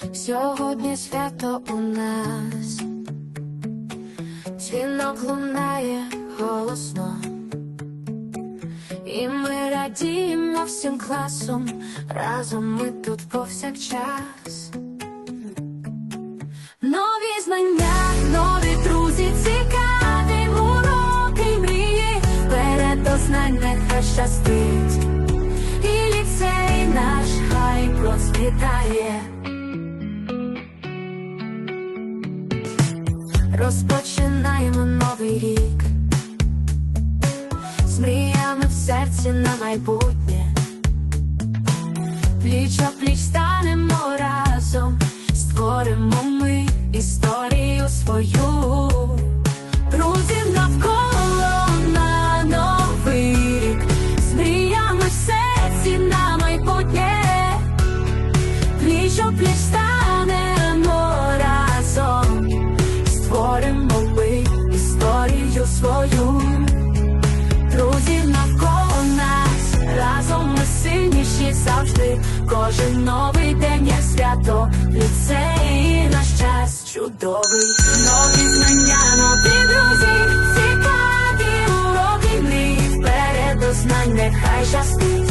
Сьогодні свято у нас, дзвінок лунає голосно, і ми радіємо всім класом, разом ми тут повсякчас. Нові знання, нові друзі, цікаві уроки, мрії, вперед до знань нехай щастить, і ліцей наш хай процвітає. Розпочинаємо новий рік з мріями в серці на майбутнє. Пліч пліч станемо разом, створимо ми історію свою. Друзів навколо на новий рік, з в серці на майбутнє. Пліч станемо свою. Друзів навколо нас, разом ми сильніші завжди. Кожен новий день є свято, ліцей наш час чудовий. Нові знання, нові друзі, цікаві уроки. Вперед до знань, нехай щастить.